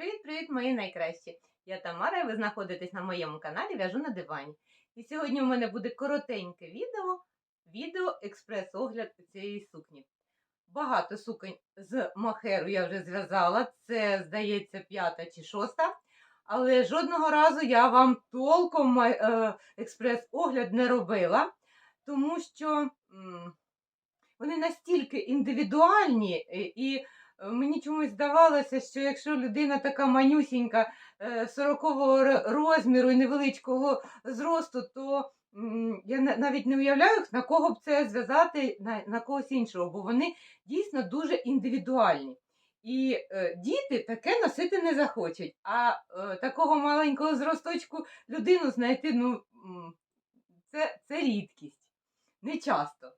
Привіт-привіт, мої найкращі! Я Тамара, і ви знаходитесь на моєму каналі В'яжу на дивані. І сьогодні у мене буде коротеньке відео, відео експрес-огляд цієї сукні. Багато суконь з мохеру я вже зв'язала, це, здається, п'ята чи шоста. Але жодного разу я вам толком е, експрес-огляд не робила, тому що вони настільки індивідуальні е, і. Мені чомусь здавалося, що якщо людина така манюсінька 40-го розміру і невеличкого зросту, то я навіть не уявляю, на кого б це зв'язати на, на когось іншого, бо вони дійсно дуже індивідуальні. І е, діти таке носити не захочуть. А е, такого маленького зросточку людину знайти ну, це це рідкість. Не часто.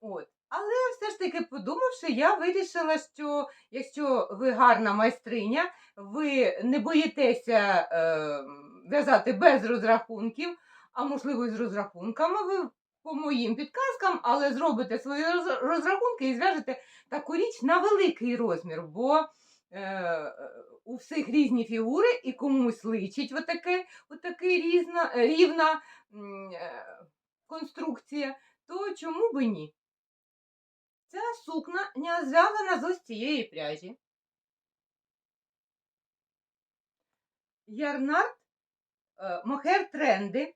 От. Але все ж таки, подумавши, я вирішила, що якщо ви гарна майстриня, ви не боїтеся е, в'язати без розрахунків, а можливо, з розрахунками, ви по моїм підказкам, але зробите свої розрахунки і зв'яжете таку річ на великий розмір, бо е, у всіх різні фігури і комусь личить отаке, отаке різна, рівна е, конструкція, то чому би ні? Сукна не зв'язана з ось цієї пряжі. Ярнард е, Мохер тренди.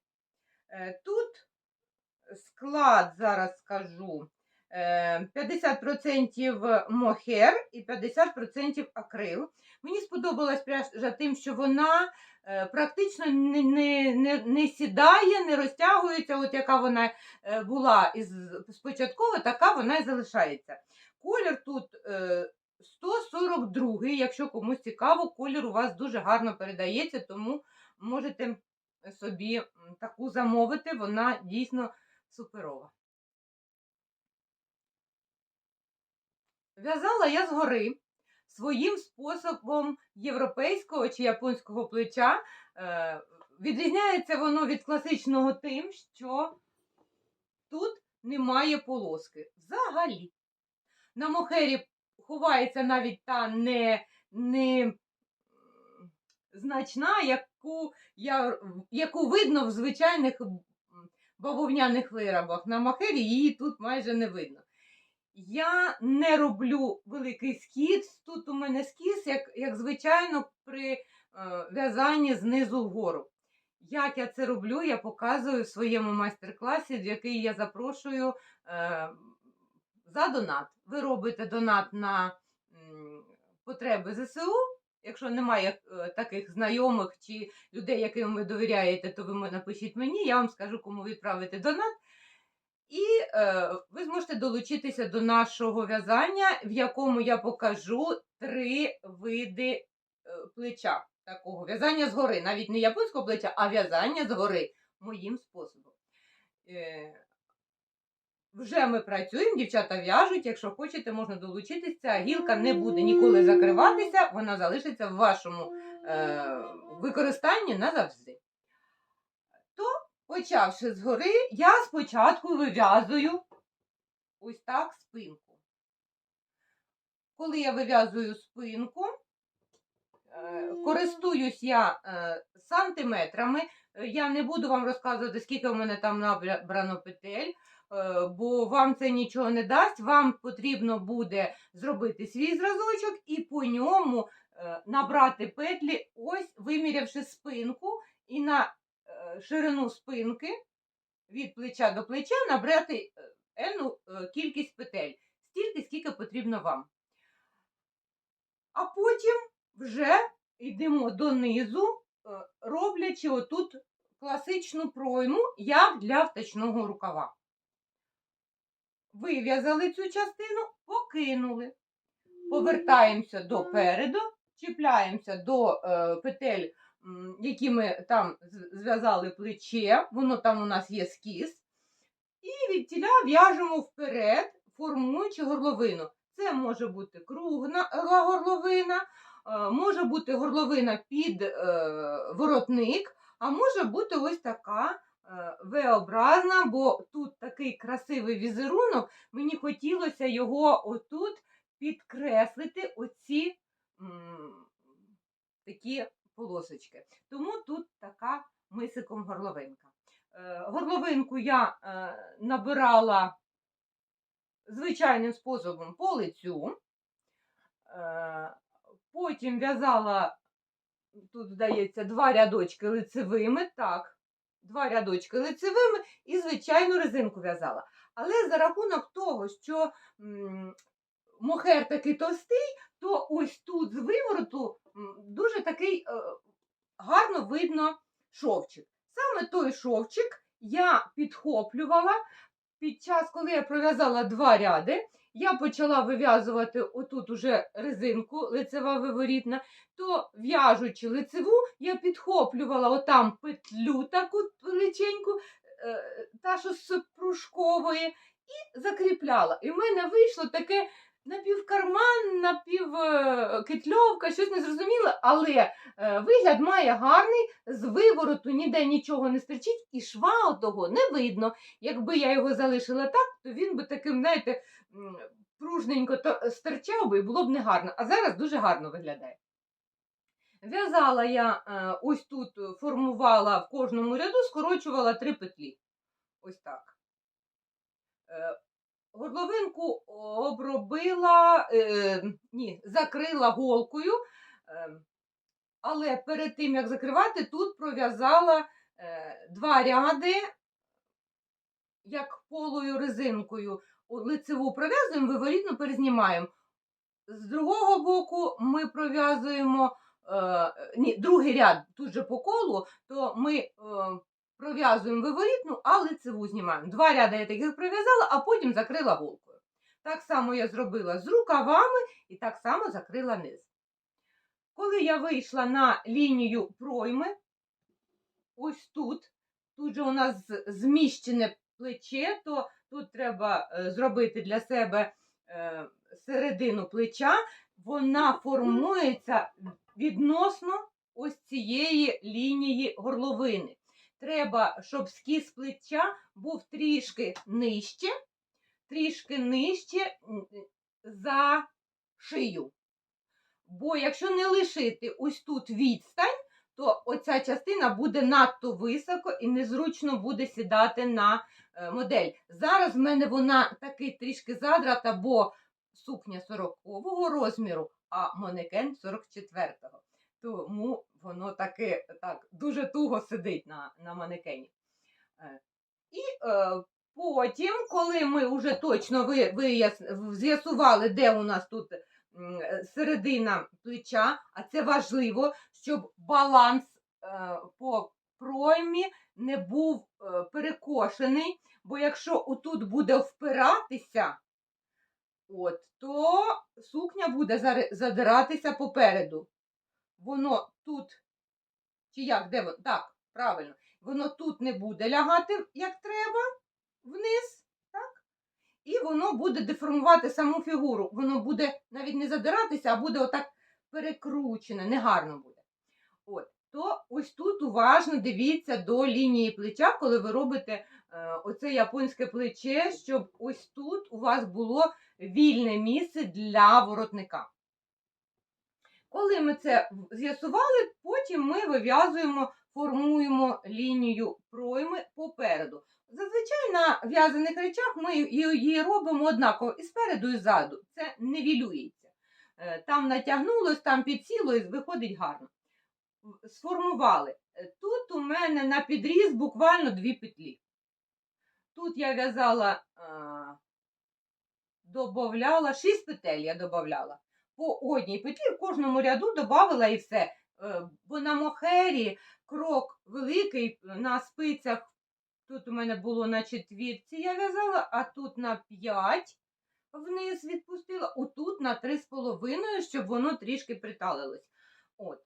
Е, тут склад, зараз скажу, 50% е, мохер і 50% акрил. Мені сподобалась пряжа тим, що вона практично не не, не, не сідає, не розтягується, от яка вона е, була із спочатку, така вона і залишається. Колір тут 142 е, якщо комусь цікаво, колір у вас дуже гарно передається, тому можете собі таку замовити, вона дійсно суперова. В'язала я згори своїм способом європейського чи японського плеча. Е, відрізняється воно від класичного тим, що тут немає полоски. Взагалі. На мохері ховається навіть та не, не значна, яку, я, яку видно в звичайних бавовняних виробах. На мохері її тут майже не видно. Я не роблю великий скіс. Тут у мене скіс, як як звичайно, при е, в'язанні знизу вгору. Як я це роблю, я показую в своєму майстер-класі, в який я запрошую е, за донат. Ви робите донат на м, потреби ЗСУ. Якщо немає е, таких знайомих чи людей, яким ви довіряєте, то ви напишіть мені, я вам скажу, кому відправити донат. І е, ви зможете долучитися до нашого в'язання, в якому я покажу три види е, плеча. Такого в'язання згори. Навіть не японського плеча, а в'язання згори моїм способом. Е, вже ми працюємо, дівчата в'яжуть. Якщо хочете, можна долучитися. Гілка не буде ніколи закриватися, вона залишиться в вашому е, використанні назавжди. Почавши згори, я спочатку вив'язую ось так спинку. Коли я вив'язую спинку, е, користуюсь я е, сантиметрами. Я не буду вам розказувати, скільки в мене там набрано петель, е, бо вам це нічого не дасть. Вам потрібно буде зробити свій зразочок і по ньому набрати петлі, ось вимірявши спинку, і на ширину спинки від плеча до плеча набрати е, е, кількість петель, стільки, скільки потрібно вам. А потім вже йдемо донизу, е, роблячи отут класичну пройму, як для втачного рукава. Вив'язали цю частину, покинули. Повертаємося до переду, чіпляємося до петель які ми там зв'язали плече, воно там у нас є скіз. І від тіля в'яжемо вперед, формуючи горловину. Це може бути кругла горловина, е, може бути горловина під е, воротник, а може бути ось така е, V-образна, бо тут такий красивий візерунок, мені хотілося його отут підкреслити оці такі полосочки. Тому тут така мисиком горловинка. Е, Горловинку я е, набирала звичайним способом по лицю. Е, Потім в'язала, тут здається, два рядочки лицевими, так, два рядочки лицевими і звичайну резинку в'язала. Але за рахунок того, що мохер такий товстий, то ось тут з вивороту дуже такий е, гарно видно шовчик. Саме той шовчик я підхоплювала під час, коли я пров'язала два ряди. Я почала вив'язувати отут уже резинку, лицева виворітна, то в'яжучи лицеву, я підхоплювала отам петлю таку величеньку, е, та що з пружкової, і закріпляла. І в мене вийшло таке напівкарман, напівкитльовка, щось незрозуміле, але е, вигляд має гарний, з вивороту ніде нічого не стерчить, і шва того не видно. Якби я його залишила так, то він би таким, знаєте, пружненько то- стирчав би і було б не гарно. А зараз дуже гарно виглядає. В'язала я е, ось тут, е, формувала в кожному ряду, скорочувала три петлі. Ось так. Горловинку обробила, е, ні, закрила голкою, е, але перед тим, як закривати, тут пров'язала е, два ряди, як полою резинкою. Лицеву пров'язуємо, виворітну перезнімаємо. З другого боку ми пров'язуємо е, ні, другий ряд тут же по колу, то ми е, пров'язуємо виворітну, а лицеву знімаємо. Два ряди я таких пров'язала, а потім закрила голкою. Так само я зробила з рукавами і так само закрила низ. Коли я вийшла на лінію пройми, ось тут, тут же у нас зміщене плече, то тут треба е, зробити для себе е, середину плеча, вона формується відносно ось цієї лінії горловини. Треба, щоб скіз плеча був трішки нижче, трішки нижче за шию. Бо якщо не лишити ось тут відстань, то оця частина буде надто високо і незручно буде сідати на е, модель. Зараз в мене вона такий трішки задрата, бо сукня 40-го розміру, а манекен 44-го. Тому воно таке так дуже туго сидить на, на манекені. Е, І е, потім, коли ми вже точно ви, вияс- з'ясували, де у нас тут середина плеча, а це важливо, щоб баланс е, по проймі не був е, перекошений, бо якщо отут буде впиратися, от, то сукня буде задиратися попереду. Воно тут, чи як, де воно? Так, правильно, воно тут не буде лягати, як треба, вниз, так? І воно буде деформувати саму фігуру. Воно буде навіть не задиратися, а буде отак перекручене, негарно буде. От. То ось тут уважно дивіться до лінії плеча, коли ви робите е, оце японське плече, щоб ось тут у вас було вільне місце для воротника. Коли ми це з'ясували, потім ми вив'язуємо, формуємо лінію пройми попереду. Зазвичай на в'язаних речах ми її робимо однаково і спереду, і ззаду. Це нівелюється. Е, Там натягнулось, там підсіло і виходить гарно. Сформували. Е, Тут у мене на підріз буквально дві петлі. Тут я в'язала, добавляла, шість петель я додавала по одній петлі в кожному ряду додавала і все. Е, Бо на мохері крок великий, на спицях тут у мене було на четвірці, я в'язала, а тут на п'ять вниз відпустила, отут на три з половиною, щоб воно трішки приталилось. От.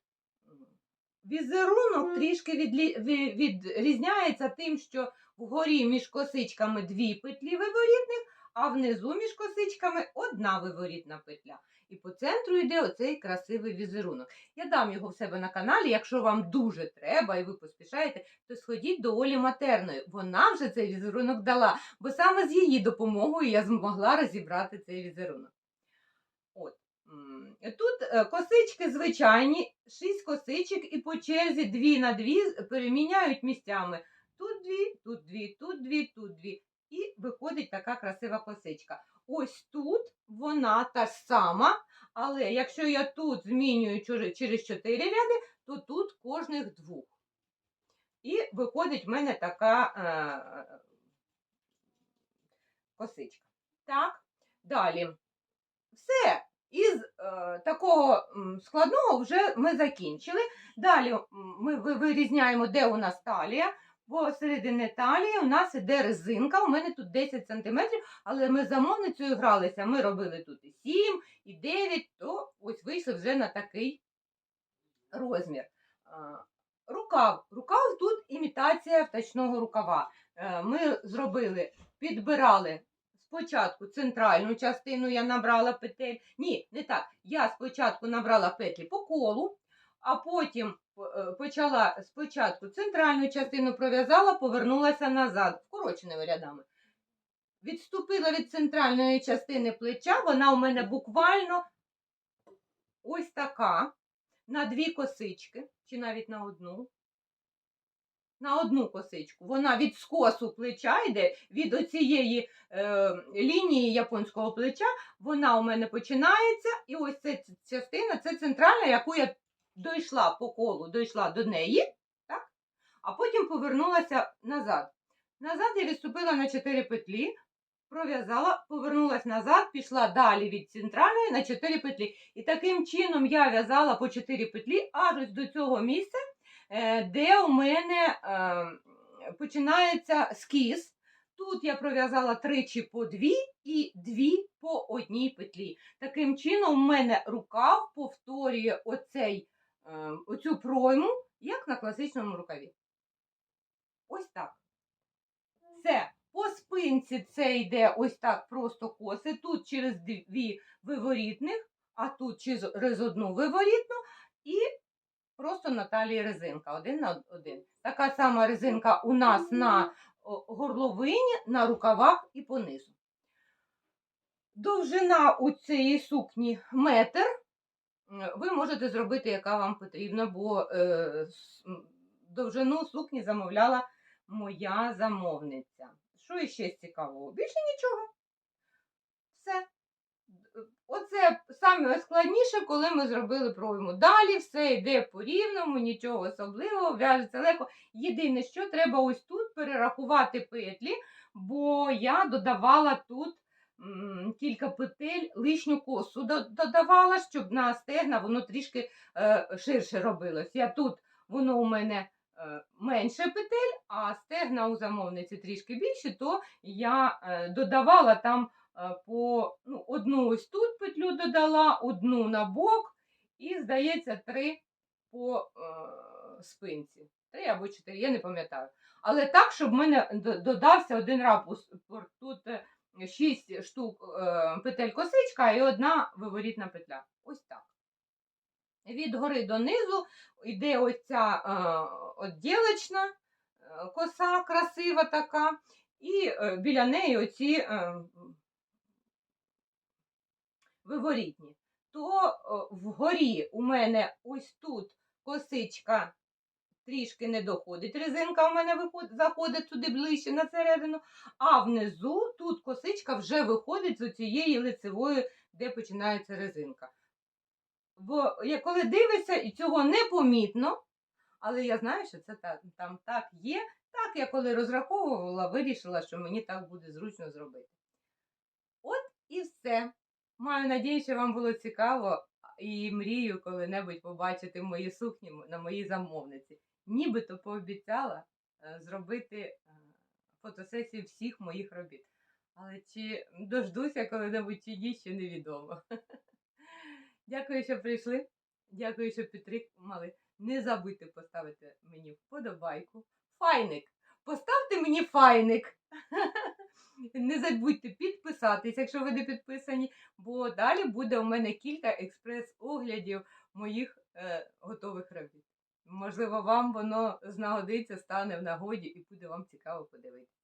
Візерунок трішки відлі... ві- відрізняється тим, що вгорі між косичками дві петлі виворітних, а внизу між косичками одна виворітна петля. І по центру йде оцей красивий візерунок. Я дам його в себе на каналі. Якщо вам дуже треба і ви поспішаєте, то сходіть до Олі Матерної. Вона вже цей візерунок дала, бо саме з її допомогою я змогла розібрати цей візерунок. От. Тут е, косички звичайні, 6 косичок і по черзі 2 на 2 переміняють місцями. Тут дві, тут дві, тут дві, тут дві. І виходить така красива косичка. Ось тут вона та ж сама, але якщо я тут змінюю через 4 ряди, то тут кожних двох. І виходить в мене така е, косичка. Так, далі. Все. Із е, такого складного вже ми закінчили. Далі ми вирізняємо, де у нас талія. Посередині талії у нас іде резинка. У мене тут 10 см, але ми замовницею гралися. Ми робили тут і 7, і 9, то ось вийшли вже на такий розмір. Рукав. Рукав тут імітація втачного рукава. Е, Ми зробили, підбирали спочатку центральну частину, я набрала петель. Ні, не так. Я спочатку набрала петлі по колу, а потім почала спочатку центральну частину пров'язала, повернулася назад, вкороченими рядами. Відступила від центральної частини плеча, вона у мене буквально ось така, на дві косички, чи навіть на одну. На одну косичку. Вона від скосу плеча йде, від оцієї е, лінії японського плеча, вона у мене починається, і ось ця частина це центральна, яку я дійшла по колу, дійшла до неї, так? а потім повернулася назад. Назад я відступила на 4 петлі, пров'язала, повернулася назад, пішла далі від центральної на 4 петлі. І таким чином я в'язала по 4 петлі аж ось до цього місця, е, де у мене е, починається скіз. Тут я пров'язала тричі по дві і дві по одній петлі. Таким чином, у мене рукав повторює оцей, оцю пройму, як на класичному рукаві. Ось так. Це по спинці це йде ось так просто коси. Тут через дві виворітних, а тут через одну виворітну. І просто на талії резинка. Один на один. Така сама резинка у нас на горловині, на рукавах і понизу. Довжина у цієї сукні метр. Ви можете зробити, яка вам потрібна, бо е, довжину сукні замовляла моя замовниця. Що іще цікавого? Більше нічого. Все. Оце саме складніше, коли ми зробили пройму. Далі все йде по рівному, нічого особливого, в'яжеться легко. Єдине, що треба ось тут перерахувати петлі, бо я додавала тут кілька петель, лишню косу додавала, щоб на стегна воно трішки е, ширше робилось. Я тут воно у мене е, менше петель, а стегна у замовниці трішки більше, то я е, додавала там по ну, одну ось тут петлю додала, одну на бок, і, здається, три по е, спинці. Три або чотири, я не пам'ятаю. Але так, щоб в мене додався один рапус. Тут е, шість штук е, петель косичка і одна виворітна петля. Ось так. Від гори до низу йде ось ця е, отділочна е, коса красива така, і біля неї оці виворітні. То вгорі у мене ось тут косичка трішки не доходить. Резинка у мене виходить, заходить туди ближче на середину, а внизу тут косичка вже виходить з цієї лицевої, де починається резинка. Я коли дивишся, і цього не помітно, але я знаю, що це так, там так є. Так, я коли розраховувала, вирішила, що мені так буде зручно зробити. От і все. Маю надію, що вам було цікаво і мрію коли-небудь побачити мої сукні на моїй замовниці. Нібито пообіцяла е, зробити е, фотосесію всіх моїх робіт. Але чи дождуся коли-небудь чи ні, ще невідомо. Дякую, що прийшли. Дякую, що підтримали. Не забудьте поставити мені вподобайку. Файник. Поставте мені файник. Не забудьте підписатись, якщо ви не підписані, бо далі буде у мене кілька експрес-оглядів моїх е, готових робіт. Можливо, вам воно знагодиться, стане в нагоді і буде вам цікаво подивитися.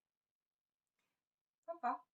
Па-па!